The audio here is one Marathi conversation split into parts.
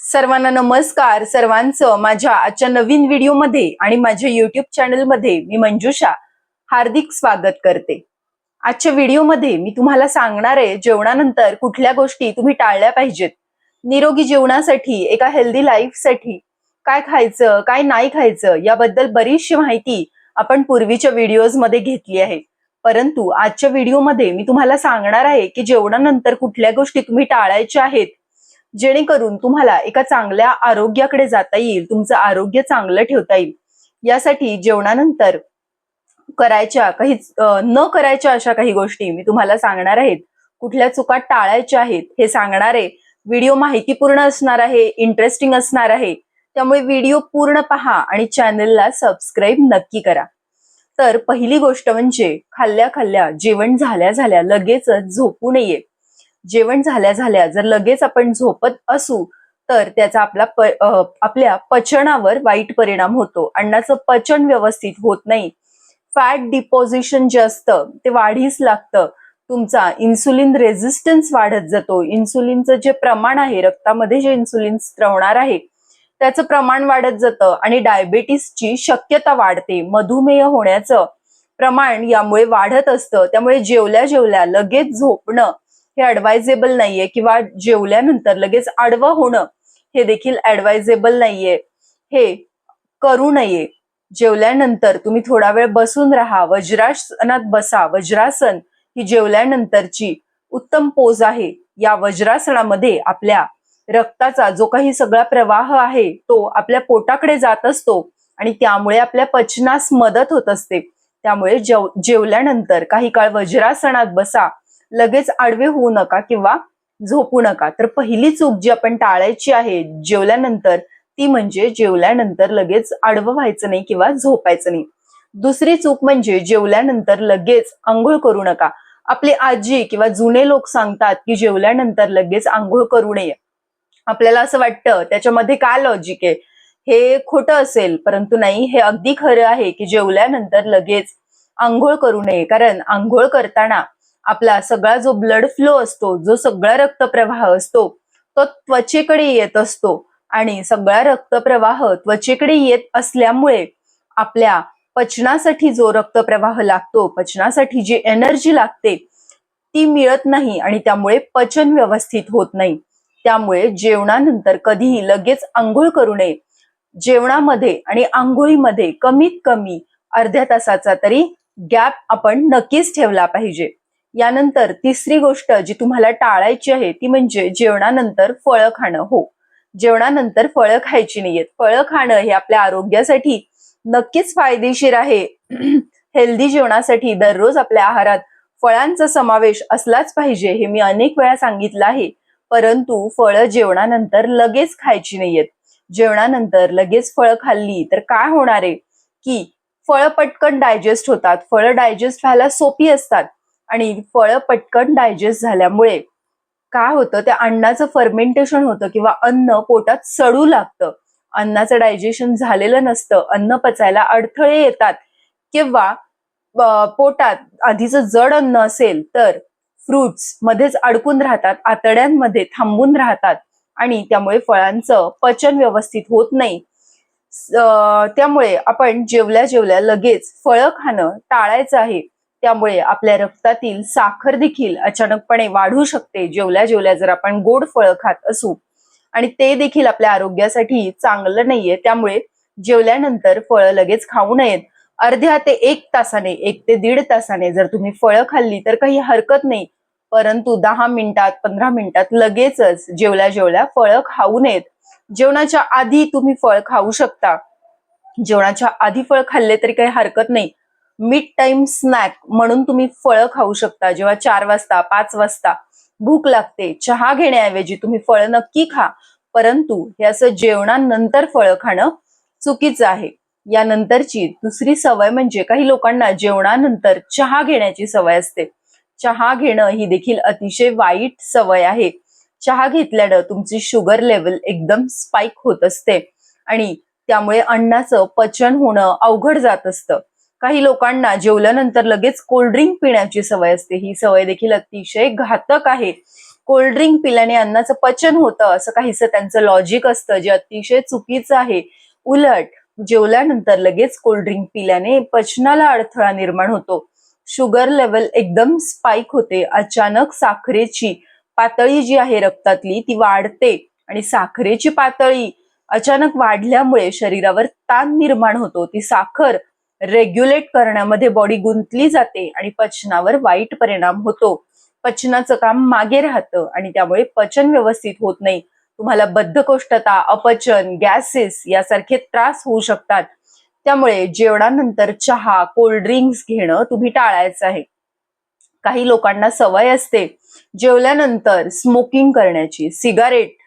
सर्वांना नमस्कार. सर्वांचं माझ्या आजच्या नवीन व्हिडिओमध्ये आणि माझ्या युट्यूब चॅनलमध्ये मी मंजुषा हार्दिक स्वागत करते. आजच्या व्हिडिओमध्ये मी तुम्हाला सांगणार आहे जेवणानंतर कुठल्या गोष्टी तुम्ही टाळल्या पाहिजेत. निरोगी जेवणासाठी एका हेल्दी लाईफसाठी काय खायचं काय नाही खायचं याबद्दल बरीचशी माहिती आपण पूर्वीच्या व्हिडिओजमध्ये घेतली आहे. परंतु आजच्या व्हिडिओमध्ये मी तुम्हाला सांगणार आहे की जेवणानंतर कुठल्या गोष्टी तुम्ही टाळायच्या आहेत जेणेकरून तुम्हाला एका चांगल्या आरोग्याकडे जाता येईल तुमचं आरोग्य चांगलं ठेवता येईल. यासाठी जेवणानंतर करायच्या काही न करायच्या अशा काही गोष्टी मी तुम्हाला सांगणार आहेत. कुठल्या चुका टाळायच्या आहेत हे सांगणारे व्हिडिओ माहितीपूर्ण असणार आहे इंटरेस्टिंग असणार आहे. त्यामुळे व्हिडिओ पूर्ण पहा आणि चॅनलला सबस्क्राईब नक्की करा. तर पहिली गोष्ट म्हणजे खाल्ल्या खाल्ल्या जेवण झाल्या झाल्या लगेचच झोपू नये. जेवण झाल्या झाल्या जर लगेच आपण झोपत असू तर त्याचा आपला प, आपल्या पचनावर वाईट परिणाम होतो. अन्नाचं पचन व्यवस्थित होत नाही. फॅट डिपॉझिशन जे असतं ते वाढीस लागतं. तुमचा इन्सुलिन रेझिस्टन्स वाढत जातो. इन्सुलिनचं जे प्रमाण आहे रक्तामध्ये जे इन्सुलिन स्त्रवणार आहे त्याचं प्रमाण वाढत जातं आणि डायबेटीसची शक्यता वाढते. मधुमेह होण्याचं प्रमाण यामुळे वाढत असतं. त्यामुळे जेवल्या जेवल्या लगेच झोपणं हे ऍडवायझेबल नाहीये किंवा जेवल्यानंतर लगेच आडवं होणं हे देखील ऍडवायझेबल नाहीये. हे करू नये. जेवल्यानंतर तुम्ही थोडा वेळ बसून राहा. वज्रासनात बसा. वज्रासन ही जेवल्यानंतरची उत्तम पोज आहे. या वज्रासनामध्ये आपल्या रक्ताचा जो काही सगळा प्रवाह आहे तो आपल्या पोटाकडे जात असतो आणि त्यामुळे आपल्या पचनास मदत होत असते. त्यामुळे जेव जेवल्यानंतर काही काळ वज्रासनात बसा. लगेच आडवे होऊ नका किंवा झोपू नका. तर पहिली चूक जी आपण टाळायची आहे जेवल्यानंतर ती म्हणजे जेवल्यानंतर लगेच आडवं व्हायचं नाही किंवा झोपायचं नाही. दुसरी चूक म्हणजे जेवल्यानंतर लगेच आंघोळ करू नका. आपली आजी किंवा जुने लोक सांगतात की जेवल्यानंतर लगेच आंघोळ करू नये. आपल्याला असं वाटतं त्याच्यामध्ये काय लॉजिक आहे? हे खोटं असेल परंतु नाही हे अगदी खरं आहे की जेवल्यानंतर लगेच आंघोळ करू नये. कारण आंघोळ करताना आपला सगळा जो ब्लड फ्लो असतो जो सगळा रक्तप्रवाह असतो तो त्वचेकडे येत असतो. आणि सगळा रक्तप्रवाह त्वचेकडे येत असल्यामुळे आपल्या पचनासाठी जो रक्तप्रवाह लागतो पचनासाठी जी एनर्जी लागते ती मिळत नाही आणि त्यामुळे पचन व्यवस्थित होत नाही. त्यामुळे जेवणानंतर कधीही लगेच आंघोळ करू नये. जेवणामध्ये आणि आंघोळीमध्ये कमीत कमी अर्ध्या तासाचा तरी गॅप आपण नक्कीच ठेवला पाहिजे. यानंतर तिसरी गोष्ट जी तुम्हाला टाळायची आहे ती म्हणजे जेवणानंतर फळं खाणं. हो जेवणानंतर फळं खायची नाहीयेत. फळं खाणं हे आपल्या आरोग्यासाठी नक्कीच फायदेशीर आहे. हेल्दी जेवणासाठी दररोज आपल्या आहारात फळांचा समावेश असलाच पाहिजे हे मी अनेक वेळा सांगितलं आहे. परंतु फळं जेवणानंतर लगेच खायची नाहीयेत. जेवणानंतर लगेच फळं खाल्ली तर काय होणार आहे? की फळं पटकन डायजेस्ट होतात. फळं डायजेस्ट व्हायला सोपी असतात. आणि फळं पटकन डायजेस्ट झाल्यामुळे काय होतं त्या अन्नाचं फर्मेंटेशन होतं किंवा अन्न पोटात सडू लागतं. अन्नाचं डायजेशन झालेलं नसतं अन्न पचायला अडथळे येतात किंवा पोटात आधीचं जड अन्न असेल तर फ्रुट्स मध्येच अडकून राहतात आतड्यांमध्ये थांबून राहतात आणि त्यामुळे फळांचं पचन व्यवस्थित होत नाही. त्यामुळे आपण जेवल्या जेवल्या लगेच फळं खाणं टाळायचं आहे. त्यामुळे आपल्या रक्तातील साखर देखील अचानकपणे वाढू शकते. जेवल्या जेवल्या जर आपण गोड फळं खात असू आणि ते देखील आपल्या आरोग्यासाठी चांगलं नाहीये त्यामुळे जेवल्यानंतर फळं लगेच खाऊ नयेत. अर्ध्या ते एक तासाने एक ते दीड तासाने जर तुम्ही फळं खाल्ली तर काही हरकत नाही. परंतु दहा मिनिटात पंधरा मिनिटात लगेचच जेवल्या जेवल्या फळं खाऊ नयेत. जेवणाच्या आधी तुम्ही फळ खाऊ शकता. जेवणाच्या आधी फळ खाल्ले तरी काही हरकत नाही. मिड टाइम स्नॅक म्हणून तुम्ही फळं खाऊ शकता. जेव्हा चार वाजता पाच वाजता भूक लागते चहा घेण्याऐवजी तुम्ही फळं नक्की खा. परंतु हे असं जेवणानंतर फळं खाणं चुकीचं आहे. यानंतरची दुसरी सवय म्हणजे काही लोकांना जेवणानंतर चहा घेण्याची सवय असते. चहा घेणं ही देखील अतिशय वाईट सवय आहे. चहा घेतल्यानं तुमची शुगर लेवल एकदम स्पाइक होत असते आणि त्यामुळे अन्नाचं पचन होणं अवघड जात असतं. काही लोकांना जेवल्यानंतर लगेच कोल्ड्रिंक पिण्याची सवय असते. ही सवय देखील अतिशय घातक आहे. कोल्ड्रिंक पिल्याने अन्नाचं पचन होतं असं काहीसं त्यांचं लॉजिक असतं जे अतिशय चुकीचं आहे. उलट जेवल्यानंतर लगेच कोल्ड्रिंक पिल्याने पचनाला अडथळा निर्माण होतो. शुगर लेवल एकदम स्पाइक होते. अचानक साखरेची पातळी जी आहे रक्तातली ती वाढते आणि साखरेची पातळी अचानक वाढल्यामुळे शरीरावर ताण निर्माण होतो. ती साखर रेग्युलेट करण्यामध्ये बॉडी गुंतली जाते आणि पचनावर वाईट परिणाम होतो. पचनाचं काम मागे राहतं आणि त्यामुळे पचन व्यवस्थित होत नाही. तुम्हाला बद्धकोष्ठता अपचन गॅसेस यासारखे त्रास होऊ शकतात. त्यामुळे जेवणानंतर चहा कोल्ड ड्रिंक्स घेणं तुम्ही टाळायचं आहे. काही लोकांना सवय असते. जेवल्यानंतर स्मोकिंग करण्याची. सिगारेट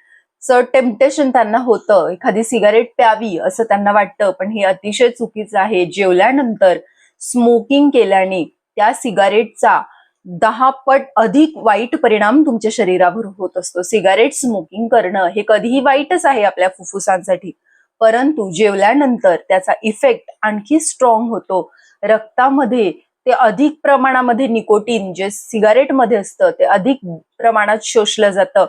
च टेम्पटेशन त्यांना होतं. एखादी सिगारेट प्यावी असं त्यांना वाटतं. पण हे अतिशय चुकीचं आहे. जेवल्यानंतर स्मोकिंग केल्याने त्या सिगारेटचा दहा पट अधिक वाईट परिणाम तुमच्या शरीरावर होत असतो. सिगारेट स्मोकिंग करणं हे कधीही वाईटच आहे आपल्या फुफ्फुसांसाठी. परंतु जेवल्यानंतर त्याचा इफेक्ट आणखी स्ट्रॉंग होतो. रक्तामध्ये ते अधिक प्रमाणामध्ये निकोटीन जे सिगारेटमध्ये असतं ते अधिक प्रमाणात शोषलं जातं.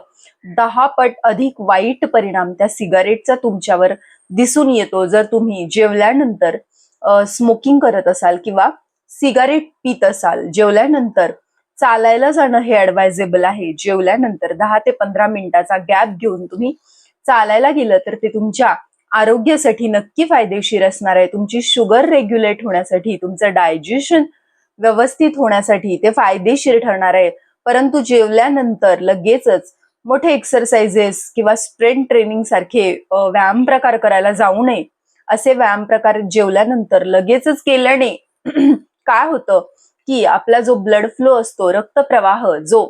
दहा पट अधिक वाईट परिणाम त्या सिगारेटचा तुमच्यावर दिसून येतो. जर तुम्ही जेवल्यानंतर स्मोकिंग करत असाल किंवा सिगारेट पित असाल जेवल्यानंतर चालायला जाणं हे ऍडवायझेबल आहे. जेवल्यानंतर दहा ते पंधरा मिनिटाचा गॅप घेऊन तुम्ही चालायला गेलं तर ते तुमच्या आरोग्यासाठी नक्की फायदेशीर असणार आहे. तुमची शुगर रेग्युलेट होण्यासाठी तुमचं डायजेशन व्यवस्थित होण्यासाठी ते फायदेशीर ठरणार आहे. परंतु जेवल्यानंतर लगेचच मोठे एक्सरसाइजेस किंवा स्ट्रेंथ ट्रेनिंग सारखे व्यायाम प्रकार करायला जाऊ नये. असे व्यायाम प्रकार जेवल्यानंतर लगेचच केल्याने काय होतं की आपला जो ब्लड फ्लो असतो रक्तप्रवाह जो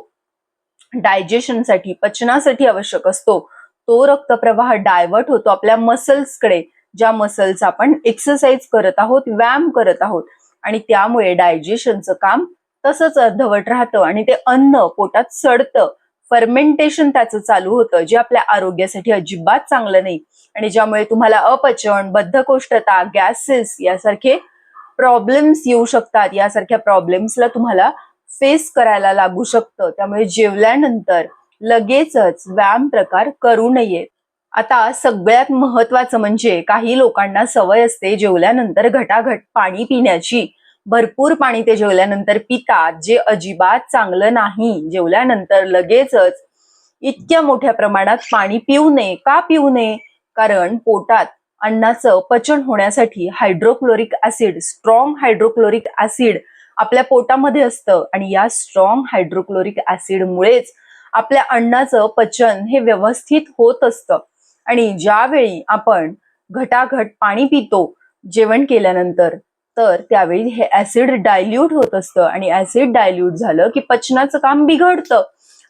डायजेशनसाठी पचनासाठी आवश्यक असतो तो रक्तप्रवाह डायव्हर्ट होतो आपल्या मसल्सकडे ज्या मसल्स आपण एक्सरसाइज करत आहोत व्यायाम करत आहोत आणि त्यामुळे डायजेशनचं काम तसंच अर्धवट राहतं आणि ते अन्न पोटात सडतं. फर्मेंटेशन त्याचं चालू होतं जे आपल्या आरोग्यासाठी अजिबात चांगलं नाही. आणि ज्यामुळे तुम्हाला अपचन बद्धकोष्ठता गॅसेस यासारखे प्रॉब्लेम्स येऊ शकतात. यासारख्या प्रॉब्लेम्सला तुम्हाला फेस करायला लागू शकतं. त्यामुळे जेवल्यानंतर लगेचच व्यायाम प्रकार करू नये. आता सगळ्यात महत्वाचं म्हणजे काही लोकांना सवय असते जेवल्यानंतर घटाघट पाणी पिण्याची. भरपूर पाणी ते जेवल्यानंतर पितात जे अजिबात चांगलं नाही जेवल्यानंतर लगेचच इतक्या मोठ्या प्रमाणात पाणी पिऊ नये. का पिऊ नये? कारण पोटात अन्नाचं पचन होण्यासाठी hydrochloric acid strong hydrochloric acid आपल्या पोटामध्ये असतं आणि या स्ट्रॉंग हायड्रोक्लोरिक ऍसिडमुळेच आपल्या अन्नाचं पचन हे व्यवस्थित होत असतं. आणि ज्यावेळी आपण घटाघट पाणी पितो जेवण केल्यानंतर तर त्यावेळी हे ऍसिड डायल्यूट होत असतं आणि ऍसिड डायल्यूट झालं की पचनाचं काम बिघडतं.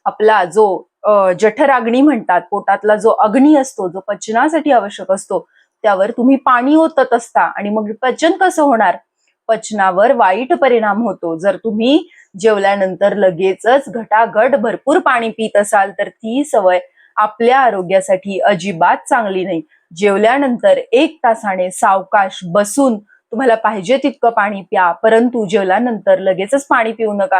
आपला जो जठराग्नी म्हणतात पोटातला जो अग्नी असतो जो पचनासाठी आवश्यक असतो त्यावर तुम्ही पाणी ओतत असता आणि मग पचन कसं होणार? पचनावर वाईट परिणाम होतो. जर तुम्ही जेवल्यानंतर लगेचच घटाघट भरपूर पाणी पित असाल तर ती सवय आपल्या आरोग्यासाठी अजिबात चांगली नाही. जेवल्यानंतर एक तासाने सावकाश बसून तुम्हाला पाहिजे तितकं पाणी प्या परंतु जेवल्यानंतर लगेचच पाणी पिऊ नका.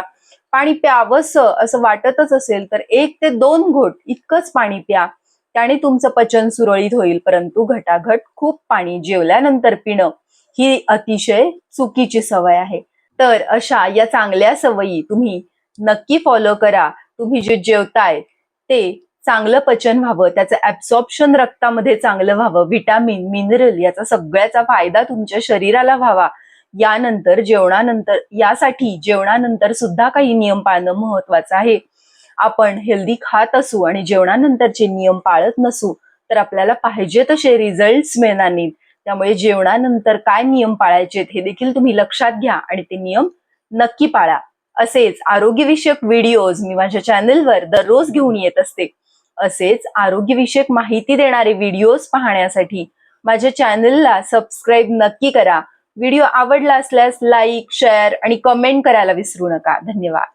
पाणी प्यावंस असं वाटतच असेल तर एक ते दोन घोट इतकंच पाणी प्या. त्याने तुमचं पचन सुरळीत होईल परंतु घटाघट खूप पाणी जेवल्यानंतर पिणं ही अतिशय चुकीची सवय आहे. तर अशा या चांगल्या सवयी तुम्ही नक्की फॉलो करा. तुम्ही जे जेवताय ते चांगलं पचन व्हावं त्याचं ऍब्सॉर्प्शन रक्तामध्ये चांगलं व्हावं व्हिटॅमिन मिनरल याचा सगळ्याचा फायदा तुमच्या शरीराला व्हावा. यानंतर जेवणानंतर यासाठी जेवणानंतर सुद्धा काही नियम पाळणं महत्वाचं आहे. आपण हेल्दी खात असू आणि जेवणानंतरचे नियम पाळत नसू तर आपल्याला पाहिजे तसे रिझल्ट मिळणार नाहीत. त्यामुळे जेवणानंतर काय नियम पाळायचे हे देखील तुम्ही लक्षात घ्या आणि ते नियम नक्की पाळा. असेच आरोग्यविषयक व्हिडिओज मी माझ्या चॅनलवर दररोज घेऊन येत असते. असेच आरोग्यविषयक माहिती देणारे व्हिडिओज पाहण्यासाठी माझ्या चॅनलला सबस्क्राईब नक्की करा. व्हिडिओ आवडला असल्यास लाईक शेअर आणि कमेंट करायला विसरू नका. धन्यवाद.